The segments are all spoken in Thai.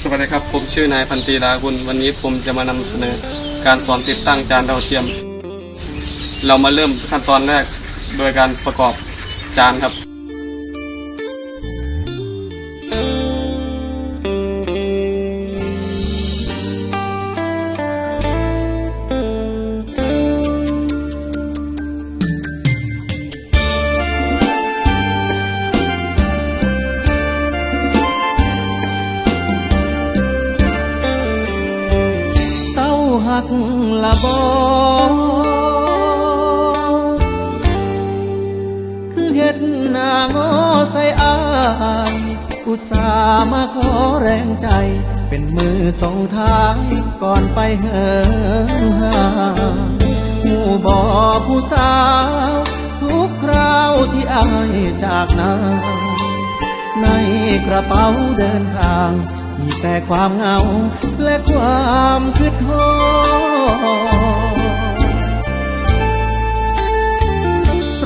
สวัสดีครับ ผมชื่อนายพันตีลากุลวันนี้ผมจะมานำเสนอ การสอนติดตั้งจานดาวเทียม เรามาเริ่มขั้นตอนแรกโดยการประกอบจานครับ ละบอคือเห็ดหนางอใส่อาย อุตส่าห์มาขอแรงใจ เป็นมือส่งท้ายก่อนไปเหินห่าหมู่บอผู้สาว ทุกคราวที่อายจากนาในกระเป๋าเดินทางมีแต่ความเหงาและความคิดทอ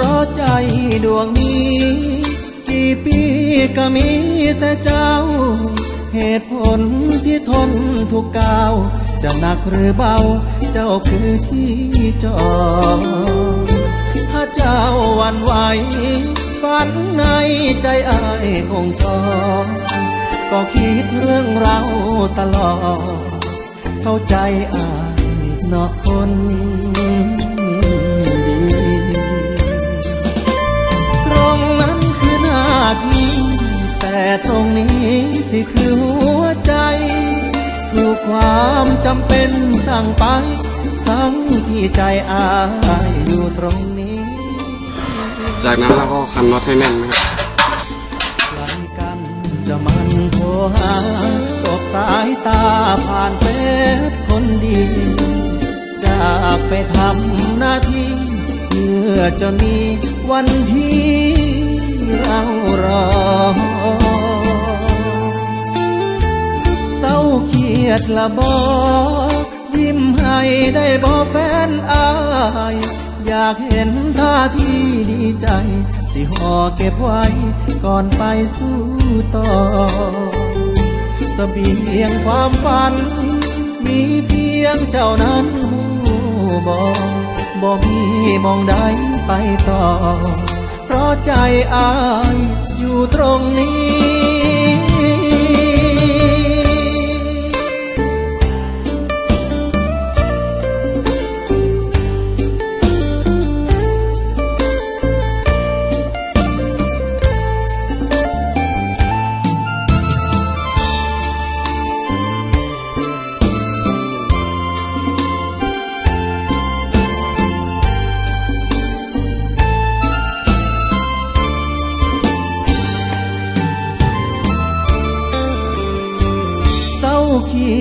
ราะใจดวงนี้ กี่ปีก็มีแต่เจ้า เหตุผลที่ทนทุกก้าว จะหนักหรือเบา เจ้าคือที่จอดถ้าเจ้าวันไหวฝันในใจอายคงชอบก็คิดเรื่องเราตลอด เข้าใจอายเนอกคน คือหน้าที่แต่ตรงนี้สิคือหัวใจ ถูกความจำเป็นสั่งไป ทั้งที่ใจอายอยู่ตรงนี้ จากนั้นเราก็คันน็อตให้แน่นนะครับหลังกันจะมันโทรหาตกสายตาผ่านเฟซคนดี จากไปทำหน้าที่เพื่อจะมีวันที่ เรารอเศร้าเครียดละบอยิ้มให้ได้บอแฟนอาย อยากเห็นท่าที่ดีใจ สิห่อเก็บไว้ก่อนไปสู้ต่อเสบียงความฝัน มีเพียงเจ้านั้นหูบอกบ่มีมองใดไปต่อ ราะใจอายอยู่ตรงนี้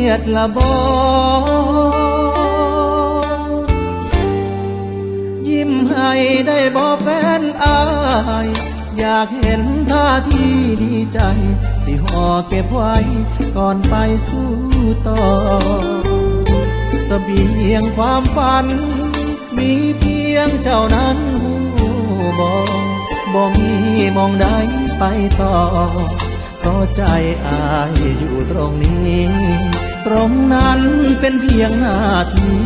ยดละบอยิ้มให้ได้บอแฟนอาย อยากเห็นท่าที่ดีใจ สิห่อเก็บไว้ก่อนไปสู้ต่อเสบียงความฝัน มีเพียงเจ้านั้นหูบอกบ่มีมองใดไปต่อเพราะใจอายอยู่ตรงนี้ ตรงนั้นเป็นเพียงหน้าที่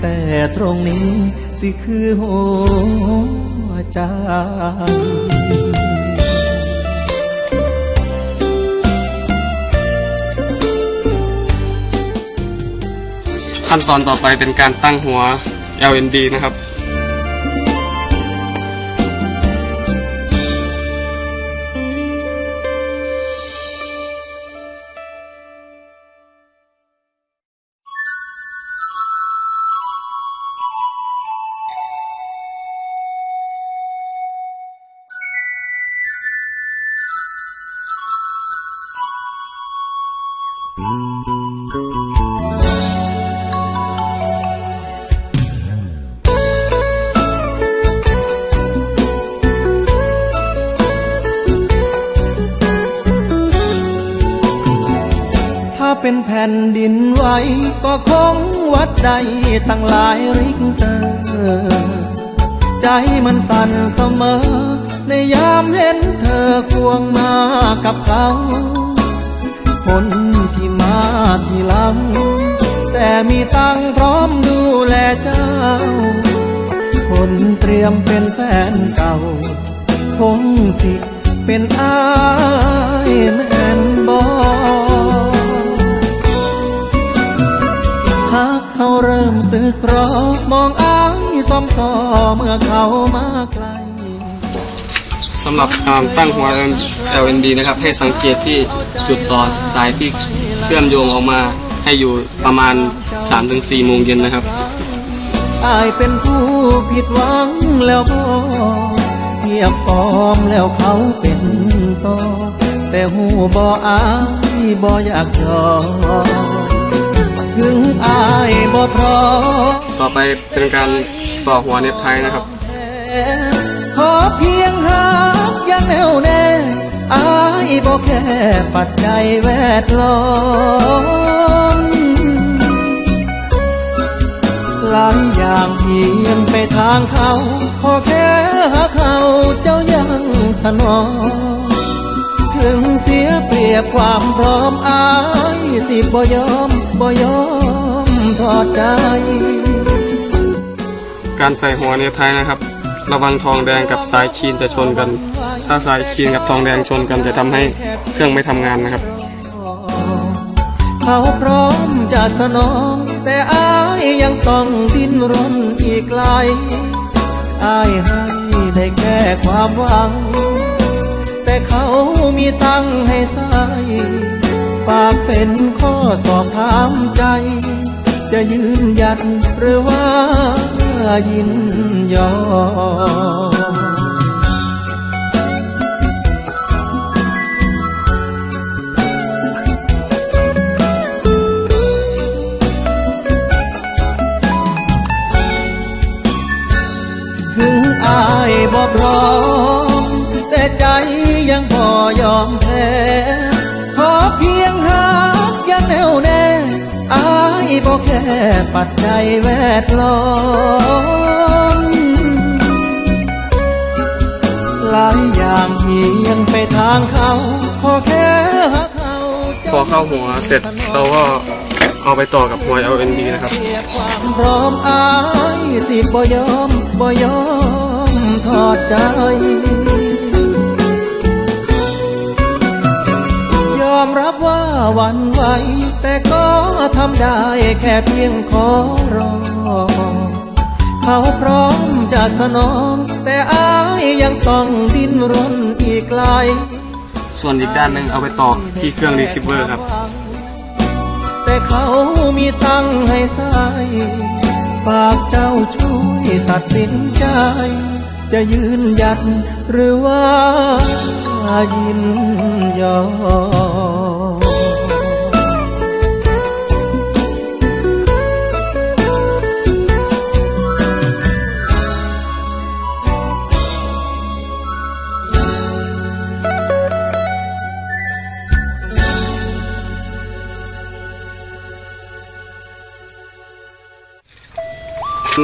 แต่ตรงนี้สิคือหัวใจขั้นตอนต่อไปเป็นการตั้งหัว LND นะครับ ถ้าเป็นแผ่นดินไหวก็คงวัดใดตั้งหลายริกเตอร์ใจมันสั่นเสมอ ในยามเห็นเธอควงมากับเขาคน ที่มาทีหลัง แต่มีตังพร้อมดูแลเจ้า คนเตรียมเป็นแฟนเก่า คงสิเป็นอายแม่นบอหากเขาเริ่มสึกรอมองอายซอมซอเมื่อเขามาไกล สำหรับการตั้งหัว LNB นะครับให้สังเกตที่จุดต่อสายที่เชื่อมโยงออกมาให้อยู่ประมาณ 3-4 โมงเย็นนะครับอายเป็นผู้ผิดหวังแล้วพอเทียบฟอร์มแล้วเขาเป็นต่อแต่หูบออายบออยากยอมถึงอายบอพร้อมต่อไปเป็นการต่อหัวเน็บไทนะครับ ขอเพียงหากอ ยังแน่วแน่อายบอแค่ปัจจัยแวดล้อมหลายอย่างเพียงไปทางเขาขอแค่หาเขาเจ้ายังถนอมถึงเสียเปรียบความพร้อมอายสิบ่ยอมบ่ยอมทอดใจ การใส่หัวเน็บไทยนะครับ ระวังทองแดงกับสายคีนจะชนกัน ถ้าสายคีนกับทองแดงชนกันจะทำให้เครื่องไม่ทำงานนะครับ เขาพร้อมจะสนอง แต่อายยังต้องดิ้นรนอีกไกลอายให้ได้แค่ความหวัง แต่เขามีตั้งให้ใส่ปากเป็นข้อสอบถามใจ จะยืนยัดหรือว่ายินยอม ปัจจัยแวดล้อมหลายอย่างเพียงไปทางเขาขอแค่หาเขาพอเข้าหัวเสร็จเราก็เอาไปต่อกับหัว LNB นะครับเทียบความพร้อมอายสิบ่ยอมบ่ยอมทอดใจยอมรับว่าหวันไหว แต่ก็ทำได้แค่เพียงขอรอ เขาพร้อมจะสนอง แต่อายยังต้องดิ้นรนอีกไกล ส่วนอีกด้านหนึ่งเอาไปต่อที่เครื่องรีเซิเวอร์ครับ แต่เขามีตังค์ให้ใส่ปากเจ้าช่วยตัดสินใจ จะยืนหยัดหรือว่ายินยอม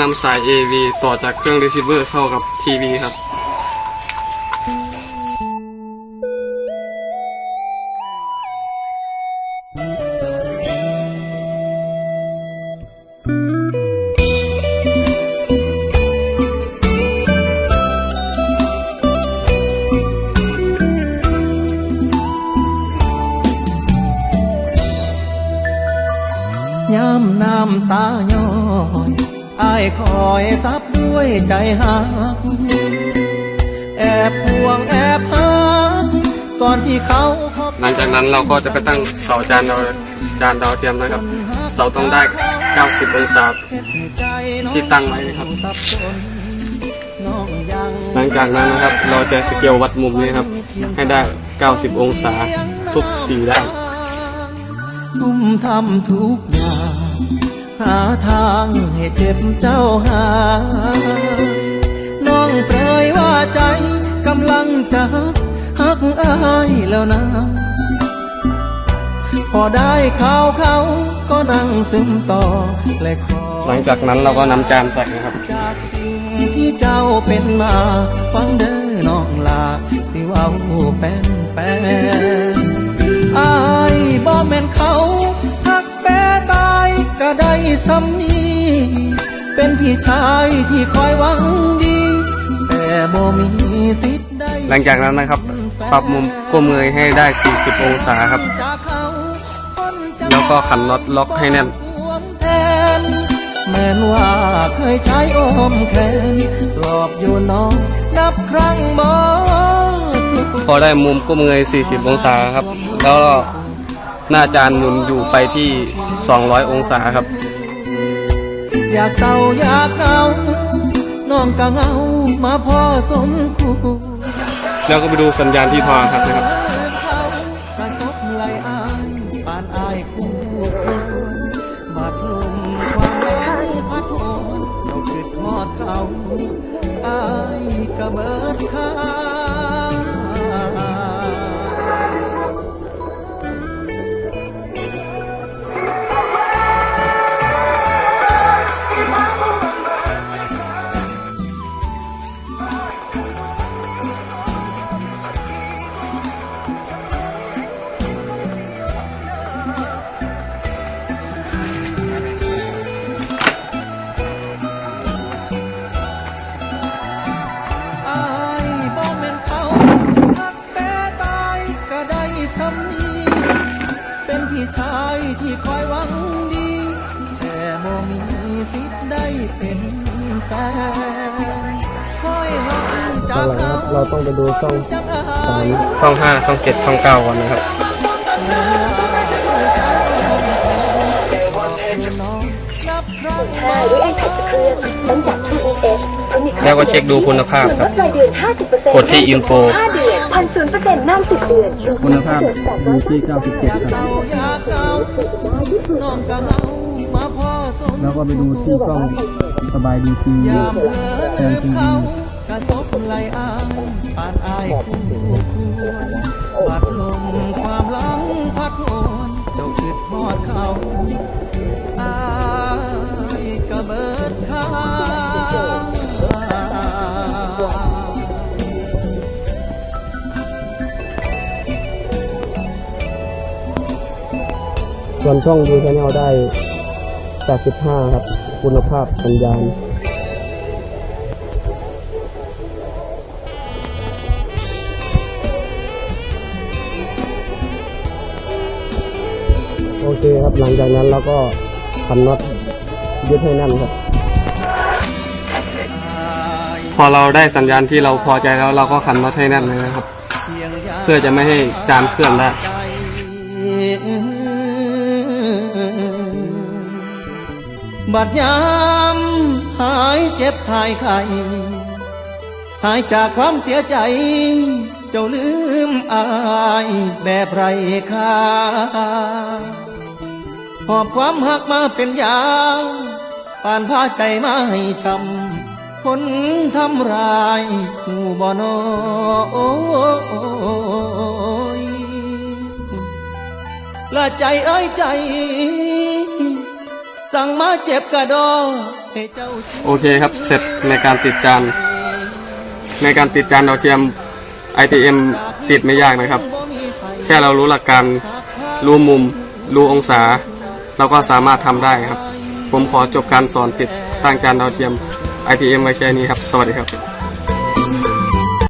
นำสาย AV ต่อจากเครื่องรีเซิเวอร์เข้ากับทีวีครับ ด้วยใจหักแอบห่วงแอบหักก่อนที่เขาหลังจากนั้นเราก็จะไปตั้งเสาจานดาวจานดาวเทียมนะครับ เสาต้องได้ 90 องศาที่ตั้งไว้นะครับ หลังจากนั้นนะครับเราจะสเกลวัดมุมนี้ครับ ให้ได้ 90 องศาทุกสี่ด้านทุ่มทำทุก หาทางให้เจ็บเจ้าหา น้องเปรยว่าใจกำลังจะหักอายแล้วนะ พอได้ข่าวเขาก็นั่งซึมต่อและขอหลังจากนั้นเราก็นำจานใส่นะครับ จากสิ่งที่เจ้าเป็นมา ฟังเด้อน้องลาสิเว้าเป็นแปนอายบ่แม่น พี่ชายที่คอยหวังดี แต่บ่มีสิทธิ์ได้หลังจากนั้นนะครับ ปรับมุมก้มเงยให้ได้ 40 องศาครับ จากเขาคนจะแล้วก็ขันน็อตล็อกให้แน่น สวมแทน แม้นว่าเคยใช้อมแขนปลอบอยู่น้องนับครั้งบ่ทุก พอได้มุมก้มเงย 40 องศาครับ แล้วก็หน้าจานหมุนอยู่ไปที่ 200 องศาครับ อยากเศร้าอยากเหงาน้องก็เหงามาพอสมควรแล้วก็ไปดูสัญญาณที่โทรทัศน์นะครับกระซบไหลอายปานอายคู่ควรบาดลมความแรงพัดโอนเจ้าคิดทอดเขาอายก็เบิดค่า เขาเราต้องไปดูช่องจากอายช่อง5ช่อง7ช่อง9ก่อนนะครับนับครั้งค่ะด้วย iPad จะเคลื่อนต้องจัด TEH เพราะมีแล้วก็เช็คดูคุณภาพครับส่วนลดรายเดือน50%กดที่ info 5เดือนผ่อน0%นาน10เดือนคุณภาพอยู่ที่97อยากคเศรัร้าบอยากเหงาน้องก็เหงามาพอสมแล้วก็ไปดูที่ช่องสบายดีทีวียามเลิ ไหลอายปานอายคู่ควรบาดลมความหลังพัดโอนเจ้าคิดทอดเขาอายก็เบิดค่าส่วนช่องดูชาแนลได้ 85 ครับ คุณภาพสัญญาณ เคครับหลังจากนั้นเราก็ขันน็อตยึดให้แน่นครับ พอเราได้สัญญาณที่เราพอใจแล้วเราก็ขันน็อตให้แน่นเลยนะครับ เพื่อจะไม่ให้จานเคลื่อนได้บัดยามหายเจ็บหายไข้หายจากความเสียใจ เจ้าลืมอายแบบไรค่า หอบความหักมาเป็นยาปานพาใจมาให้ช้ำคนทำร้ายหูบ่นโอยละใจเอ้ยใจ สั่งมาเจ็บกระดอให้เจ้าโอเคครับเสร็จในการติดจานในการติดจานดาวเทียม ITM ติดไม่ยากนะครับ แค่เรารู้หลักการ รู้มุม รู้องศา เราก็สามารถทำได้ครับ ผมขอจบการสอนติดตั้งจานดาวเทียม IPM ไว้แค่นี้ครับ สวัสดีครับ